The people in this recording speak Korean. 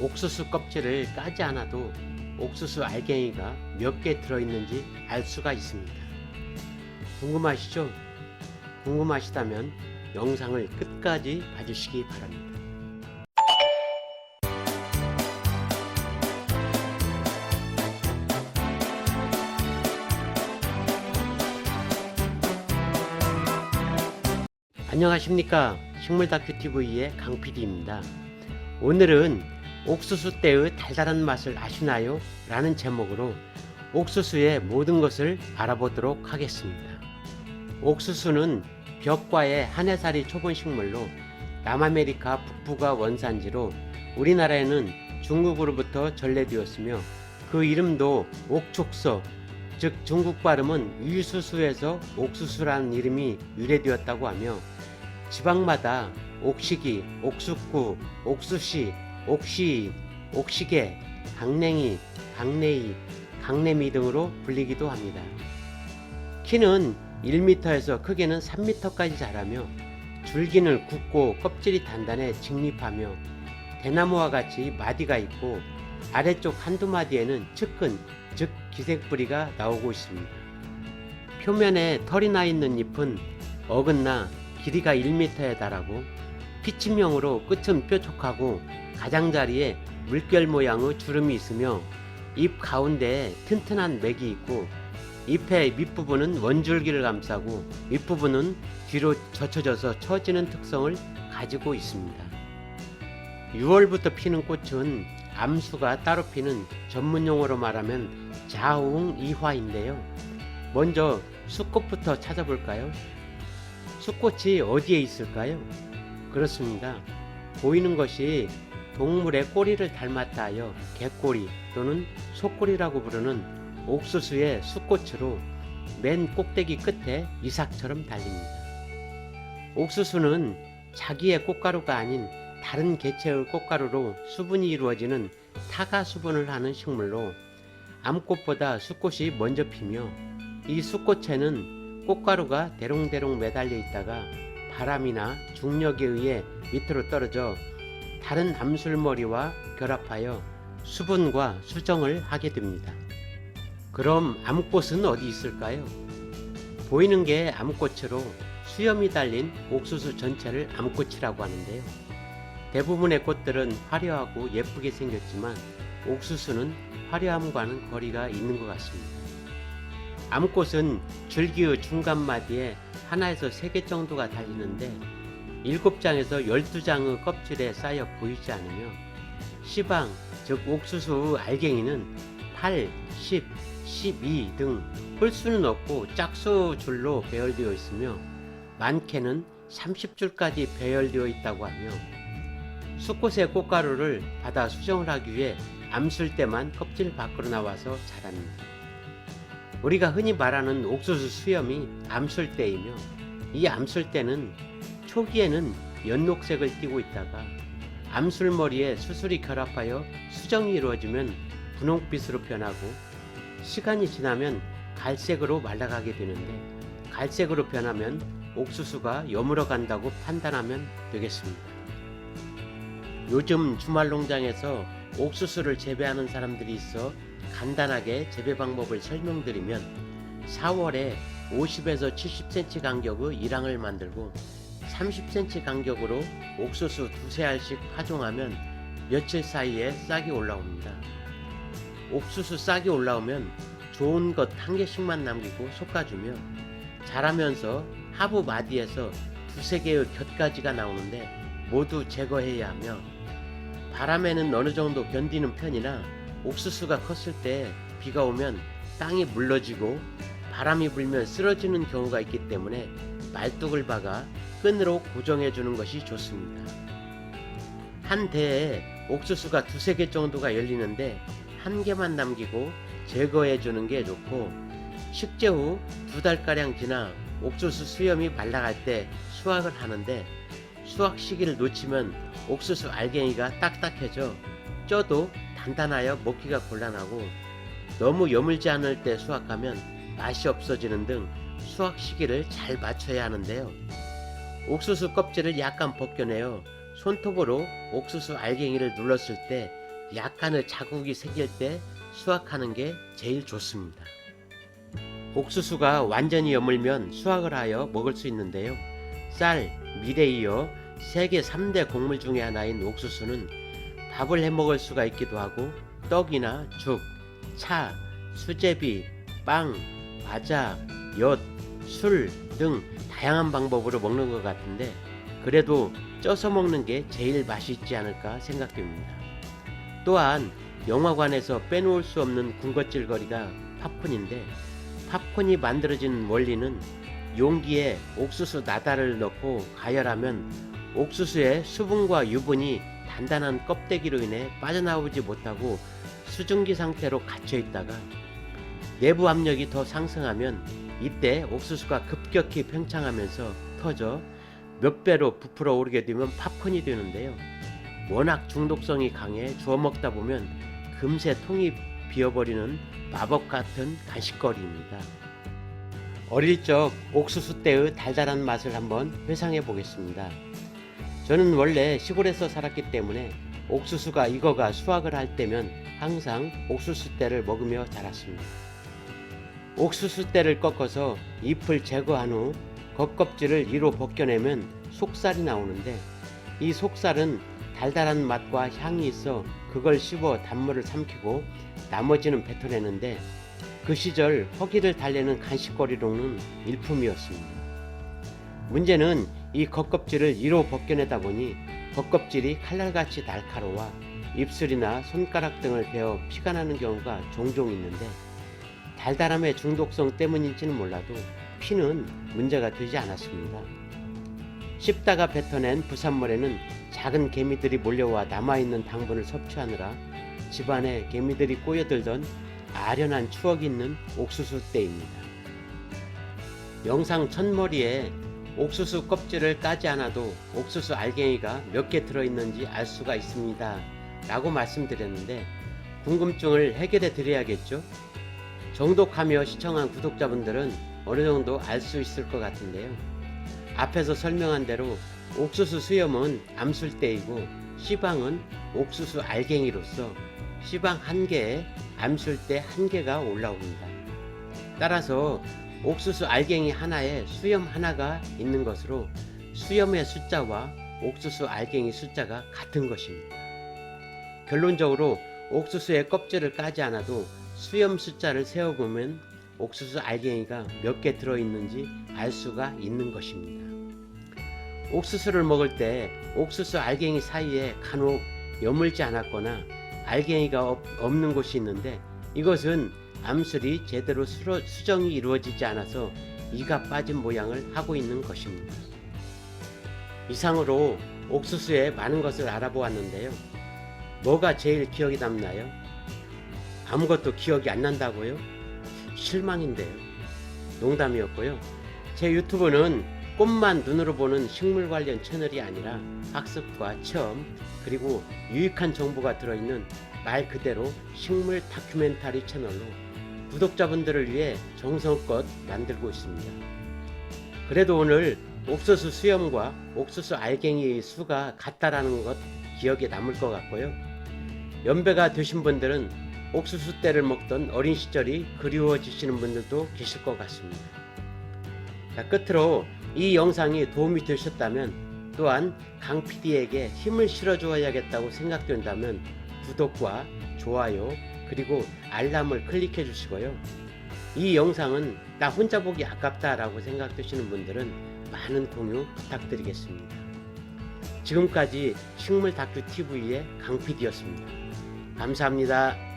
옥수수 껍질을 까지 않아도 옥수수 알갱이가 몇 개 들어있는지 알 수가 있습니다. 궁금하시죠? 궁금하시다면 영상을 끝까지 봐주시기 바랍니다. 안녕하십니까 식물다큐TV의 강PD입니다. 오늘은 옥수수 때의 달달한 맛을 아시나요? 라는 제목으로 옥수수의 모든 것을 알아보도록 하겠습니다. 옥수수는 벽과의 한 해살이 초본 식물로 남아메리카 북부가 원산지로 우리나라에는 중국으로부터 전래되었으며 그 이름도 옥촉서 즉 중국 발음은 유수수에서 옥수수라는 이름이 유래되었다고 하며 지방마다 옥시기, 옥수구, 옥수시, 옥시, 옥시계, 강냉이, 강내이, 강내미 등으로 불리기도 합니다. 키는 1m에서 크게는 3m까지 자라며 줄기는 굵고 껍질이 단단해 직립하며 대나무와 같이 마디가 있고 아래쪽 한두 마디에는 측근, 즉 기생뿌리가 나오고 있습니다. 표면에 털이 나 있는 잎은 어긋나 길이가 1m에 달하고 피치명으로 끝은 뾰족하고 가장자리에 물결 모양의 주름이 있으며 잎 가운데에 튼튼한 맥이 있고 잎의 밑부분은 원줄기를 감싸고 윗부분은 뒤로 젖혀져서 처지는 특성을 가지고 있습니다. 6월부터 피는 꽃은 암수가 따로 피는 전문 용어로 말하면 자웅이화인데요. 먼저 수꽃부터 찾아볼까요? 수꽃이 어디에 있을까요? 그렇습니다. 보이는 것이 동물의 꼬리를 닮았다 하여 개꼬리 또는 소꼬리라고 부르는 옥수수의 수꽃으로 맨 꼭대기 끝에 이삭처럼 달립니다. 옥수수는 자기의 꽃가루가 아닌 다른 개체의 꽃가루로 수분이 이루어지는 타가 수분을 하는 식물로 암꽃보다 수꽃이 먼저 피며 이 수꽃에는 꽃가루가 대롱대롱 매달려 있다가 바람이나 중력에 의해 밑으로 떨어져 다른 암술머리와 결합하여 수분과 수정을 하게 됩니다. 그럼 암꽃은 어디 있을까요? 보이는 게 암꽃으로 수염이 달린 옥수수 전체를 암꽃이라고 하는데요. 대부분의 꽃들은 화려하고 예쁘게 생겼지만 옥수수는 화려함과는 거리가 있는 것 같습니다. 암꽃은 줄기의 중간 마디에 하나에서 세 개 정도가 달리는데 7장에서 12장의 껍질에 쌓여 보이지 않으며 시방, 즉 옥수수 알갱이는 8, 10, 12 등 홀수는 없고 짝수 줄로 배열되어 있으며 많게는 30줄까지 배열되어 있다고 하며 수꽃의 꽃가루를 받아 수정을 하기 위해 암술 때만 껍질 밖으로 나와서 자랍니다. 우리가 흔히 말하는 옥수수 수염이 암술 때이며 이 암술 때는 초기에는 연녹색을 띠고 있다가 암술머리에 수술이 결합하여 수정이 이루어지면 분홍빛으로 변하고 시간이 지나면 갈색으로 말라가게 되는데 갈색으로 변하면 옥수수가 여물어 간다고 판단하면 되겠습니다. 요즘 주말 농장에서 옥수수를 재배하는 사람들이 있어 간단하게 재배 방법을 설명드리면 4월에 50에서 70cm 간격의 일항을 만들고 30cm 간격으로 옥수수 두세 알씩 파종하면 며칠 사이에 싹이 올라옵니다. 옥수수 싹이 올라오면 좋은 것 한 개씩만 남기고 솎아주며 자라면서 하부 마디에서 두세 개의 곁가지가 나오는데 모두 제거해야 하며 바람에는 어느 정도 견디는 편이나 옥수수가 컸을 때 비가 오면 땅이 물러지고 바람이 불면 쓰러지는 경우가 있기 때문에 말뚝을 박아 끈으로 고정해 주는 것이 좋습니다. 한 대에 옥수수가 두세 개 정도가 열리는데 한 개만 남기고 제거해 주는 게 좋고 식재 후 두 달가량 지나 옥수수 수염이 말라갈 때 수확을 하는데 수확 시기를 놓치면 옥수수 알갱이가 딱딱해져 쪄도 단단하여 먹기가 곤란하고 너무 여물지 않을 때 수확하면 맛이 없어지는 등 수확 시기를 잘 맞춰야 하는데요. 옥수수 껍질을 약간 벗겨내어 손톱으로 옥수수 알갱이를 눌렀을 때 약간의 자국이 생길 때 수확하는 게 제일 좋습니다. 옥수수가 완전히 여물면 수확을 하여 먹을 수 있는데요. 쌀, 밀에 이어 세계 3대 곡물 중의 하나인 옥수수는 밥을 해 먹을 수가 있기도 하고 떡이나 죽, 차, 수제비, 빵, 과자, 엿, 술 등 다양한 방법으로 먹는 것 같은데 그래도 쪄서 먹는 게 제일 맛있지 않을까 생각됩니다. 또한 영화관에서 빼놓을 수 없는 군것질거리가 팝콘인데 팝콘이 만들어진 원리는 용기에 옥수수 나다를 넣고 가열하면 옥수수의 수분과 유분이 단단한 껍데기로 인해 빠져나오지 못하고 수증기 상태로 갇혀 있다가 내부 압력이 더 상승하면 이때 옥수수가 급격히 팽창하면서 터져 몇 배로 부풀어 오르게 되면 팝콘이 되는데요. 워낙 중독성이 강해 주워 먹다 보면 금세 통이 비어버리는 마법 같은 간식거리입니다. 어릴 적 옥수수 때의 달달한 맛을 한번 회상해 보겠습니다. 저는 원래 시골에서 살았기 때문에 옥수수가 익어가 수확을 할 때면 항상 옥수수 때를 먹으며 자랐습니다. 옥수수 때를 꺾어서 잎을 제거한 후 겉껍질을 이로 벗겨내면 속살이 나오는데 이 속살은 달달한 맛과 향이 있어 그걸 씹어 단물을 삼키고 나머지는 뱉어내는데 그 시절 허기를 달래는 간식거리로는 일품이었습니다. 문제는 이 겉껍질을 이로 벗겨내다 보니 겉껍질이 칼날같이 날카로워 입술이나 손가락 등을 베어 피가 나는 경우가 종종 있는데 달달함의 중독성 때문인지는 몰라도 피는 문제가 되지 않았습니다. 씹다가 뱉어낸 부산물에는 작은 개미들이 몰려와 남아있는 당분을 섭취하느라 집안에 개미들이 꼬여들던 아련한 추억이 있는 옥수수 때입니다. 영상 첫머리에 옥수수 껍질을 까지 않아도 옥수수 알갱이가 몇 개 들어있는지 알 수가 있습니다. 라고 말씀드렸는데 궁금증을 해결해 드려야겠죠? 정독하며 시청한 구독자분들은 어느 정도 알 수 있을 것 같은데요. 앞에서 설명한 대로 옥수수 수염은 암술대이고 시방은 옥수수 알갱이로서 시방 한 개에 암술대 한 개가 올라옵니다. 따라서 옥수수 알갱이 하나에 수염 하나가 있는 것으로 수염의 숫자와 옥수수 알갱이 숫자가 같은 것입니다. 결론적으로 옥수수의 껍질을 까지 않아도 수염 숫자를 세어보면 옥수수 알갱이가 몇 개 들어있는지 알 수가 있는 것입니다. 옥수수를 먹을 때 옥수수 알갱이 사이에 간혹 여물지 않았거나 알갱이가 없, 없는 곳이 있는데 이것은 암술이 제대로 수로, 수정이 이루어지지 않아서 이가 빠진 모양을 하고 있는 것입니다. 이상으로 옥수수의 많은 것을 알아보았는데요. 뭐가 제일 기억이 남나요? 아무것도 기억이 안 난다고요? 실망인데요. 농담이었고요. 제 유튜브는 꽃만 눈으로 보는 식물 관련 채널이 아니라 학습과 체험 그리고 유익한 정보가 들어있는 말 그대로 식물 다큐멘터리 채널로 구독자분들을 위해 정성껏 만들고 있습니다. 그래도 오늘 옥수수 수염과 옥수수 알갱이의 수가 같다라는 것 기억에 남을 것 같고요. 연배가 되신 분들은 옥수수 때를 먹던 어린 시절이 그리워지시는 분들도 계실 것 같습니다. 자, 끝으로 이 영상이 도움이 되셨다면 또한 강 PD에게 힘을 실어줘야겠다고 생각된다면 구독과 좋아요 그리고 알람을 클릭해 주시고요. 이 영상은 나 혼자 보기 아깝다라고 생각되시는 분들은 많은 공유 부탁드리겠습니다. 지금까지 식물 다큐 TV의 강 PD였습니다. 감사합니다.